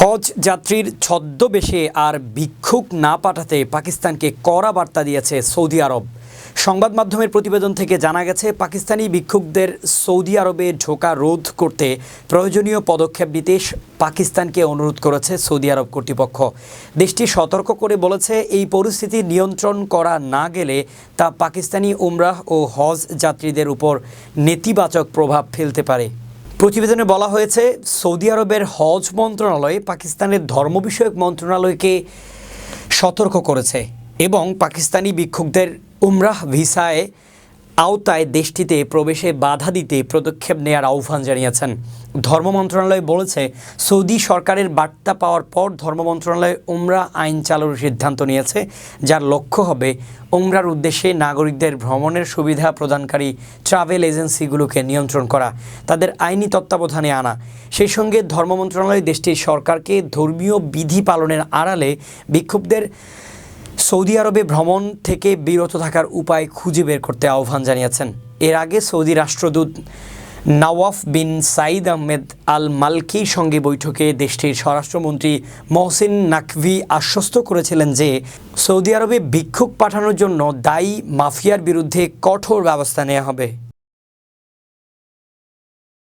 হজ যাত্রীর ছদ্মবেশে আর ভিক্ষুক না পাঠাতে পাকিস্তানকে কড়া বার্তা দিয়েছে সৌদি আরব। সংবাদ মাধ্যমের প্রতিবেদন থেকে জানা গেছে, পাকিস্তানি ভিক্ষুকদের সৌদি আরবে ঢোকা রোধ করতে প্রয়োজনীয় পদক্ষেপ নিতে পাকিস্তানকে অনুরোধ করেছে সৌদি আরব কর্তৃপক্ষ। দেশটি সতর্ক করে বলেছে, এই পরিস্থিতি নিয়ন্ত্রণ করা না গেলে তা পাকিস্তানি উমরাহ ও হজ যাত্রীদের উপর নেতিবাচক প্রভাব ফেলতে পারে। প্রতিবেদনে বলা হয়েছে, সৌদি আরবের হজ মন্ত্রণালয় পাকিস্তানের ধর্ম বিষয়ক মন্ত্রণালয়কে সতর্ক করেছে এবং পাকিস্তানি ভিক্ষুকদের উমরাহ ভিসায় আওতায় দেশটিতে প্রবেশে বাধা দিতে পদক্ষেপ নেয়ার আহ্বান জানিয়েছেন। ধর্ম মন্ত্রণালয় বলেছে, সৌদি সরকারের বার্তা পাওয়ার পর ধর্ম মন্ত্রণালয় উমরা আইন চালুর সিদ্ধান্ত নিয়েছে, যার লক্ষ্য হবে উমরার উদ্দেশ্যে নাগরিকদের ভ্রমণের সুবিধা প্রদানকারী ট্রাভেল এজেন্সিগুলোকে নিয়ন্ত্রণ করা, তাদের আইনি তত্ত্বাবধানে আনা। সেই সঙ্গে ধর্ম মন্ত্রণালয় দেশটির সরকারকে ধর্মীয় বিধি পালনের আড়ালে বিক্ষুব্ধদের সৌদি আরবে ভ্রমণ থেকে বিরত থাকার উপায় খুঁজে বের করতে আহ্বান জানিয়েছেন। এর আগে সৌদি রাষ্ট্রদূত নওয়াফ বিন সাইদ আহমেদ আল মালকির সঙ্গে বৈঠকে দেশটির স্বরাষ্ট্রমন্ত্রী মহসিন নাকভি আশ্বস্ত করেছিলেন যে, সৌদি আরবে বিক্ষোভ পাঠানোর জন্য দায়ী মাফিয়ার বিরুদ্ধে কঠোর ব্যবস্থা নেওয়া হবে।